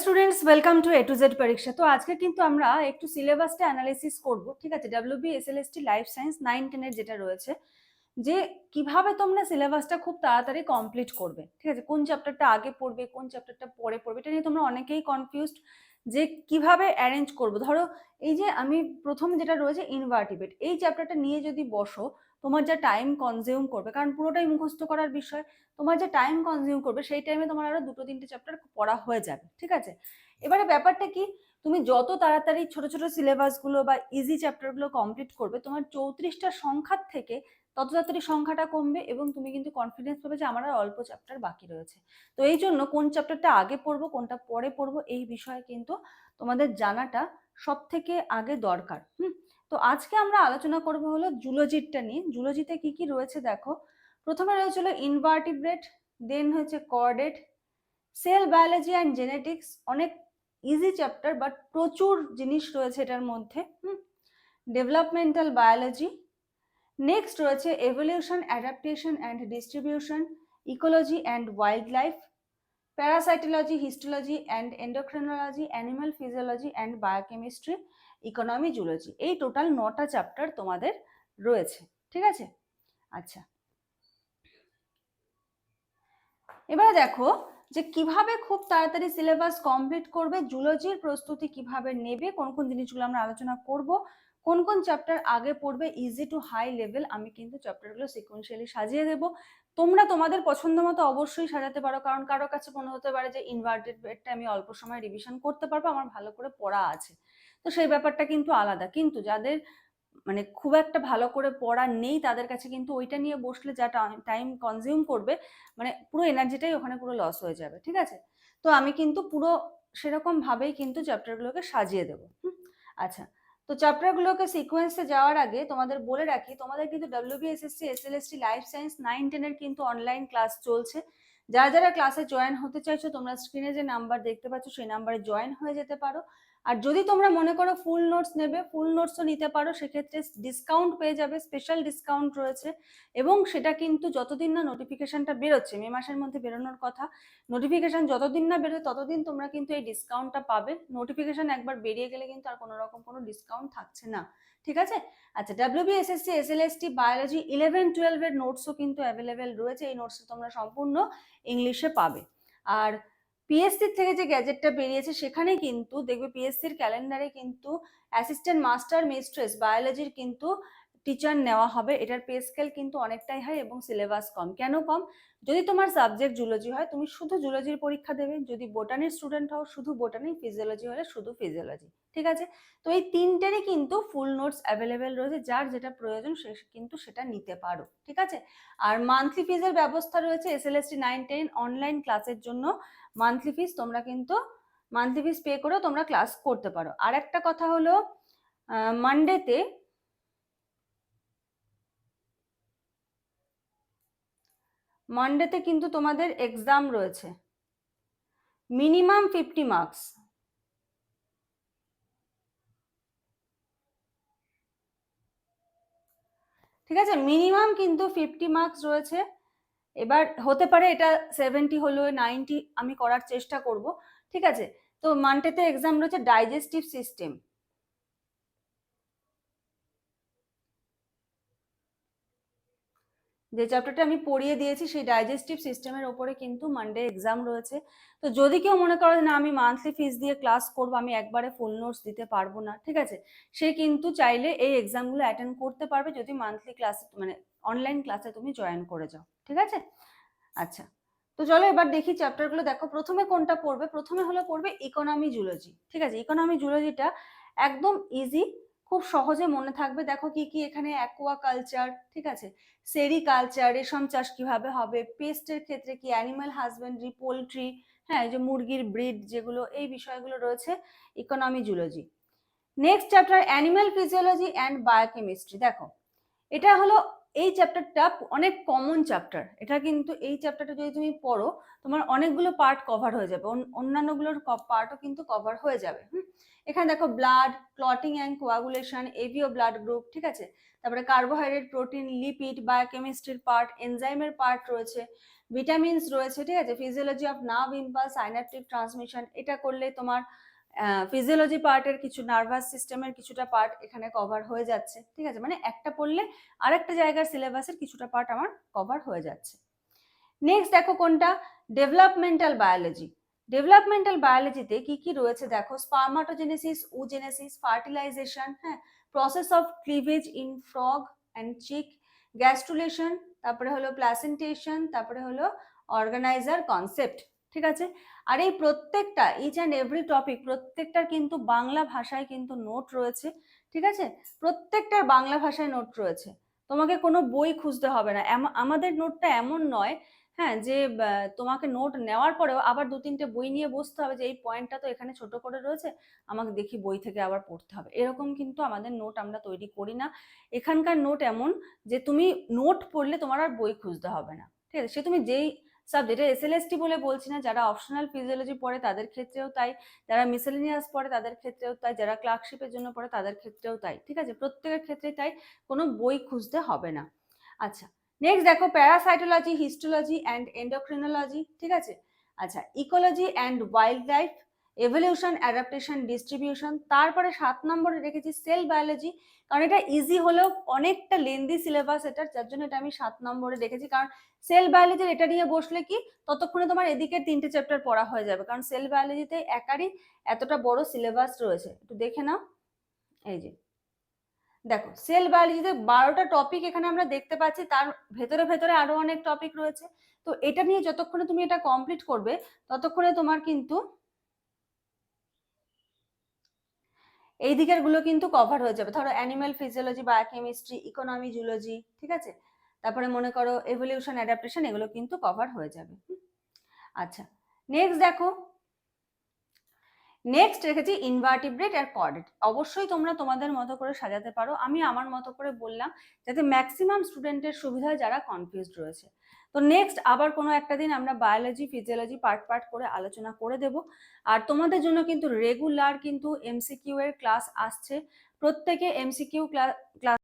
Students welcome to A to Z পরীক্ষা তো আজকে কিন্তু আমরা একটু সিলেবাসটা অ্যানালাইসিস করব, ঠিক আছে? WB SLST life science nine টেনের যেটা রয়েছে, যে কীভাবে তোমরা সিলেবাসটা খুব তাড়াতাড়ি কমপ্লিট করবে, ঠিক আছে? কোন চ্যাপ্টারটা আগে পড়বে, কোন চ্যাপ্টারটা পরে পড়বে, এটা নিয়ে তোমরা অনেকেই কনফিউজড যে কীভাবে অ্যারেঞ্জ করব। ধরো, এই যে আমি প্রথম যেটা রয়েছে ইনভার্টিবেট এই চ্যাপ্টারটা নিয়ে যদি বসো তোমার যা টাইম কনজিউম করবে, কারণ পুরোটাই মুখস্থ করার বিষয়, তোমার যে টাইম কনজিউম করবে, সেই টাইমে তোমার আরও দুটো তিনটে চ্যাপ্টার পড়া হয়ে যাবে, ঠিক আছে? এবারে ব্যাপারটা কি? তুমি যত তাড়াতাড়ি ছোট ছোট সিলেবাসগুলো বা ইজি চ্যাপ্টারগুলো কমপ্লিট করবে, তোমার চৌত্রিশটা সংখ্যার থেকে তত তাড়াতাড়ি সংখ্যাটা কমবে এবং তুমি কিন্তু কনফিডেন্স পাবে যে আমার আর অল্প চ্যাপ্টার বাকি রয়েছে। তো এই জন্য কোন চ্যাপ্টারটা আগে পড়ব, কোনটা পরে পড়ব, এই বিষয়ে কিন্তু তোমাদের জানাটা সব থেকে আগে দরকার, হুম? তো আজকে আমরা আলোচনা করব হলো জুলজিটটা নিয়ে। জুলজিতে কি কি রয়েছে দেখো। প্রথমে রয়েছিল ইনভার্টিব্রেট দেন হচ্ছে chordate cell biology and genetics অনেক ইজি চ্যাপ্টার বাট প্রচুর জিনিস রয়েছে এটার মধ্যে ডেভেলপমেন্টাল বায়োলজি নেক্সট রয়েছে evolution adaptation and distribution ecology and wildlife parasitology histology and endocrinology animal physiology and biochemistry economic zoology এই টোটাল নটা চ্যাপ্টার তোমাদের রয়েছে, ঠিক আছে? আচ্ছা। এবারে দেখো যে কীভাবে খুব তাড়াতাড়ি সিলেবাস কমপ্লিট করবে জুলজির প্রস্তুতি কীভাবে নেবে, কোন কোন জিনিসগুলো আমরা আলোচনা করব, কোন কোন চ্যাপ্টার আগে পড়বে ইজি টু হাই লেভেল আমি কিন্তু চ্যাপ্টারগুলো সিকোয়েন্সিয়ালি সাজিয়ে দেবো। তোমরা তোমাদের পছন্দ মতো অবশ্যই সাজাতে পারো, কারণ কারও কাছে মনে হতে পারে যে ইনভার্টেড বেডটা আমি অল্প সময় রিভিশন করতে পারব, আমার ভালো করে পড়া আছে। তো সেই ব্যাপারটা কিন্তু আলাদা। কিন্তু যাদের মানে খুব একটা ভালো করে পড়া নেই, তাদের কাছে কিন্তু ওইটা নিয়ে বসলে যা টাইম কনজিউম করবে মানে পুরো এনার্জিটাই ওখানে পুরো লস হয়ে যাবে, ঠিক আছে? তো আমি কিন্তু পুরো সেরকম ভাবেই কিন্তু চ্যাপ্টারগুলোকে সাজিয়ে দেবো। আচ্ছা তো চ্যাপ্টারগুলোকে সিকোয়েন্সে যাওয়ার আগে তোমাদের বলে রাখি, তোমাদের কিন্তু WBSSC SLST life science nine টেনের কিন্তু অনলাইন ক্লাস চলছে। যারা যারা ক্লাসে জয়েন হতে চাইছো, তোমরা স্ক্রিনে যে নাম্বার দেখতে পাচ্ছ, সেই নাম্বারে জয়েন হয়ে যেতে পারো। আর যদি তোমরা মনে করো ফুল নোটস নেবে ফুল নোটসও নিতে পারো, সেক্ষেত্রে ডিসকাউন্ট পেয়ে যাবে স্পেশাল ডিসকাউন্ট রয়েছে এবং সেটা কিন্তু যতদিন না নোটিফিকেশনটা বেরোচ্ছে, মে মাসের মধ্যে বেরোনোর কথা নোটিফিকেশন যতদিন না বেরোয় ততদিন তোমরা কিন্তু এই ডিসকাউন্টটা পাবে। নোটিফিকেশন একবার বেরিয়ে গেলে কিন্তু আর কোনো রকম কোনো ডিসকাউন্ট থাকছে না, ঠিক আছে? আচ্ছা ডাব্লিউবিএসএসসি এসএলএসটি বায়োলজি ইলেভেন টুয়েলভের নোটসও কিন্তু অ্যাভেলেবেল রয়েছে, এই নোটস তোমরা সম্পূর্ণ ইংলিশে পাবে। আর পিএসসির থেকে যে গ্যাজেটটা বেরিয়েছে সেখানে কিন্তু, দেখবে পিএসসির ক্যালেন্ডারে কিন্তু অ্যাসিস্ট্যান্ট মাস্টার মিস্ট্রেস বায়োলজির কিন্তু টিচার নেওয়া হবে, এটার পে স্কেল কিন্তু অনেকটাই হয় এবং সিলেবাস কম। কেন কম? যদি তোমার সাবজেক্ট জুলজি হয়, তুমি শুধু জুলজির পরীক্ষা দেবে, যদি বোটানির স্টুডেন্ট হও, শুধু বোটানি ফিজিওলজি হলে শুধু ফিজিওলজি ঠিক আছে? তো এই তিনটেরই কিন্তু ফুল নোটস অ্যাভেলেবেল রয়েছে, যার যেটা প্রয়োজন সে কিন্তু সেটা নিতে পারো, ঠিক আছে? আর মান্থলি ফিজের ব্যবস্থা রয়েছে S L S T nine ten online ক্লাসের জন্য মান্থলি ফিজ তোমরা কিন্তু মান্থলি ফিজ পে করেও তোমরা ক্লাস করতে পারো। আর একটা কথা হলো মানডেতে মানডেতে কিন্তু তোমাদের এক্সাম রয়েছে। মিনিমাম ফিফটি মার্কস ঠিক আছে? মিনিমাম কিন্তু ফিফটি মার্কস রয়েছে। এবার হতে পারে এটা সেভেন্টি হলো নাইনটি আমি করার চেষ্টা করব। ঠিক আছে? তো মানটেতে এক্সাম রয়েছে ডাইজেস্টিভ সিস্টেম যে চ্যাপ্টারটা আমি পড়িয়ে দিয়েছি সেই ডাইজেস্টিভ সিস্টেমের ওপরে কিন্তু মানডে এক্সাম রয়েছে। তো যদি কেউ মনে করে না, আমি মান্থলি ফিস দিয়ে ক্লাস করব, আমি একবারে ফুল নোটস দিতে পারব না, ঠিক আছে? সে কিন্তু চাইলে এই এক্সামগুলো অ্যাটেন্ড করতে পারবে যদি মান্থলি ক্লাসে মানে অনলাইন ক্লাসে তুমি জয়েন করে যাও, ঠিক আছে? আচ্ছা তো চলো এবার দেখি চ্যাপ্টারগুলো দেখো, প্রথমে কোনটা পড়বে? প্রথমে হলো পড়বে ইকোনমি জুলজি ঠিক আছে? ইকোনমি জুলজিটা একদম ইজি খুব সহজে মনে থাকবে, দেখো কি কি এখানে অ্যাকোয়া কালচার ঠিক আছে? সেরি কালচার রেশম চাষ কীভাবে হবে? পেস্টের ক্ষেত্রে কি অ্যানিমাল হাজবেন্ডারি পোলট্রি হ্যাঁ যে মুরগির ব্রিড যেগুলো, এই বিষয়গুলো রয়েছে economy zoology next chapter animal physiology and biochemistry দেখো, এটা হলো এই চ্যাপ্টারটা অনেক কমন চ্যাপ্টার এটা কিন্তু এই চ্যাপ্টারটা যদি তুমি পড়ো, তোমার অনেকগুলো পার্ট কভার হয়ে যাবে। অন্যান্যগুলোর পার্টও কিন্তু কভার হয়ে যাবে। এখানে দেখো blood clotting and coagulation ABO blood group ঠিক আছে? তারপরে কার্বোহাইড্রেট প্রোটিন লিপিড বায়োকেমিস্ট্রির পার্ট এনজাইমের পার্ট রয়েছে ভিটামিনস রয়েছে, ঠিক আছে? Physiology of nerve impulse synaptic transmission এটা করলে তোমার ফিজিওলজি পার্টের কিছু নার্ভাস সিস্টেমের কিছুটা পার্ট এখানে কভার হয়ে যাচ্ছে, ঠিক আছে? মানে একটা পড়লে আরেকটা জায়গার সিলেবাসের কিছুটা পার্ট আমার কভার হয়ে যাচ্ছে। নেক্সট দেখো কোনটা? ডেভেলপমেন্টাল বায়োলজি ডেভেলপমেন্টাল বায়োলজিতে কি কি রয়েছে? দেখো স্পার্মাটোজেনেসিস উজেনেসিস ফার্টিলাইজেশন হ্যাঁ? Process of cleavage in frog and chick gastrulation তারপরে হলো প্লাসেন্টেশন তারপরে হলো অর্গানাইজার কনসেপ্ট ঠিক আছে? আর এই প্রত্যেকটা ইচ অ্যান্ড এভরি টপিক প্রত্যেকটার কিন্তু বাংলা ভাষায় কিন্তু নোট রয়েছে, ঠিক আছে? প্রত্যেকটার বাংলা ভাষায় নোট রয়েছে। তোমাকে কোনো বই খুঁজতে হবে না। আমাদের নোটটা এমন নয় হ্যাঁ যে তোমাকে নোট নেওয়ার পরেও আবার দু তিনটে বই নিয়ে বসতে হবে যে, এই পয়েন্টটা তো এখানে ছোট করে রয়েছে, আমাকে দেখি বই থেকে আবার পড়তে হবে। এরকম কিন্তু আমাদের নোট আমরা তৈরি করি না। এখানকার নোট এমন যে, তুমি নোট পড়লে তোমার আর বই খুঁজতে হবে না। ঠিক আছে? সে তুমি যেই সাবজেক্ট এস এল বলে বলছি না, যারা অপশনাল ফিজিওলজি পড়ে তাদের ক্ষেত্রেও তাই, যারা মিসেলিনিয়াস পড়ে তাদের ক্ষেত্রেও তাই, যারা ক্লার্কশিপের জন্য পড়ে তাদের ক্ষেত্রেও তাই, ঠিক আছে? প্রত্যেকের ক্ষেত্রেই তাই, কোনো বই খুঁজতে হবে না। আচ্ছা নেক্সট দেখো প্যারাসাইটোলজি হিস্টোলজি অ্যান্ড এন্ডোক্রিনোলজি ঠিক আছে? আচ্ছা ecology and wild life evolution adaptation distribution তারপরে সাত নম্বরে রেখেছি সেল বায়োলজি কারণ এটা ইজি হলেও অনেকটা লেন্দি সিলেবাস এটা যার জন্য এটা আমি সাত নম্বরে রেখেছি। কারণ সেল বায়োলজির এটা নিয়ে বসলে কি, ততক্ষণে তোমার এদিকে তিনটে চ্যাপ্টার পড়া হয়ে যাবে। কারণ সেল বায়োলজিতে একারই এতটা বড় সিলেবাস রয়েছে। একটু দেখে নাও। এই যে, দেখো সেল বায়োলজিতে বারোটা টপিক এখানে আমরা দেখতে পাচ্ছি, তার ভেতরে ভেতরে আরও অনেক টপিক রয়েছে। তো এটা নিয়ে যতক্ষণে তুমি এটা কমপ্লিট করবে, ততক্ষণে তোমার কিন্তু এই দিকেরগুলো কিন্তু কভার হয়ে যাবে। ধরো animal physiology biochemistry economy zoology ঠিক আছে? তারপরে মনে করো এভলিউশন অ্যাডাপ্টেশন এগুলো কিন্তু কভার হয়ে যাবে। আচ্ছা নেক্সট দেখো নেক্সট রেখেছি ইনভার্টিব্রেট আর কর্ডেট অবশ্যই তোমরা তোমাদের মতো করে সাজাতে পারো। আমি আমার মতো করে বললাম যাতে ম্যাক্সিমাম স্টুডেন্টের সুবিধা যারা কনফিউজড রয়েছে। তো নেক্সট আবার কোনো একটা দিন আমরা বায়োলজি ফিজিওলজি পার্ট পার্ট করে আলোচনা করে দেব। আর তোমাদের জন্য কিন্তু রেগুলার কিন্তু এমসিকিউ এর ক্লাস আসছে। প্রত্যেকে এমসিকিউ ক্লাস